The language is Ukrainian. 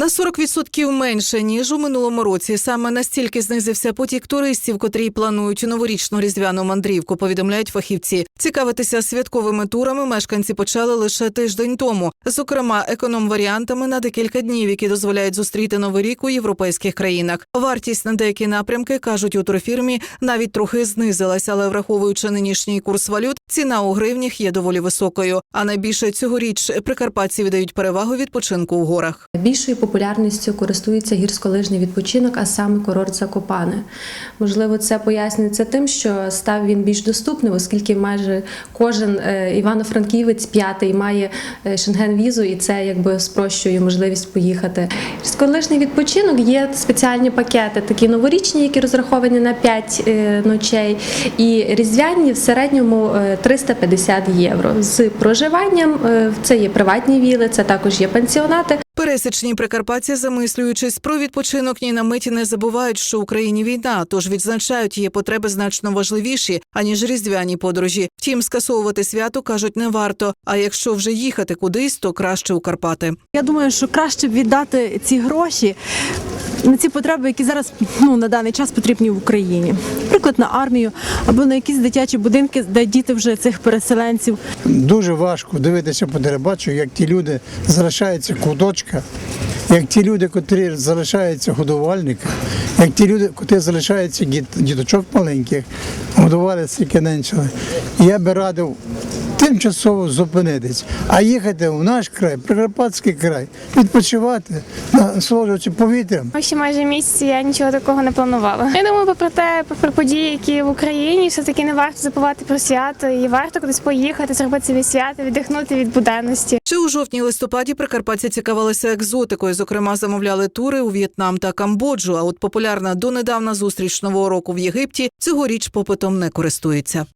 На 40% менше ніж у минулому році. Саме настільки знизився потік туристів, котрі планують новорічну різдвяну мандрівку. Повідомляють фахівці. Цікавитися святковими турами мешканці почали лише тиждень тому. Зокрема, економ-варіантами на декілька днів, які дозволяють зустріти новий рік у європейських країнах. Вартість на деякі напрямки кажуть у турфірмі навіть трохи знизилась, але враховуючи нинішній курс валют, ціна у гривнях є доволі високою. А найбільше цьогоріч прикарпатці віддають перевагу відпочинку у горах. Більшою популярністю користується гірськолижний відпочинок, а саме курорт Закопане. Можливо, це пояснюється тим, що став він більш доступним, оскільки майже кожен е, івано-франківець п'ятий має е, шенген-візу, і це якби спрощує можливість поїхати. Гірськолижний відпочинок є спеціальні пакети, такі новорічні, які розраховані на 5 е, ночей, і різдвяні в середньому е, 350 євро з проживанням. е, Це є приватні віли, це також є пансіонати. Пересічні прикарпатці, замислюючись про відпочинок, ні на миті не забувають, що в Україні війна, тож відзначають її потреби значно важливіші аніж різдвяні подорожі. Втім, скасовувати свято кажуть не варто. А якщо вже їхати кудись, то краще у Карпати. Я думаю, що краще б віддати ці гроші на ці потреби, які зараз ну, на даний час потрібні в Україні. Наприклад, на армію або на якісь дитячі будинки, де діти вже цих переселенців. Дуже важко дивитися по телебаченню, як ті люди залишаються куточка, як ті люди, котрі залишаються годувальника, як ті люди, котрі залишаються діт- діточок маленьких, годували стільки ненчили. Я би радив тимчасово зупинитись, а їхати в наш край, Прикарпатський край, відпочивати, насолоджуватися повітрям. Ще майже місяць я нічого такого не планувала. Я думаю, попри те, попри події, які в Україні, все таки не варто забувати про свято, і варто кудись поїхати, зробити собі свято, віддихнути від буденності. Ще у жовтні-листопаді прикарпатці цікавилися екзотикою. Зокрема, замовляли тури у В'єтнам та Камбоджу. А от популярна донедавна зустріч нового року в Єгипті цьогоріч попитом не користується.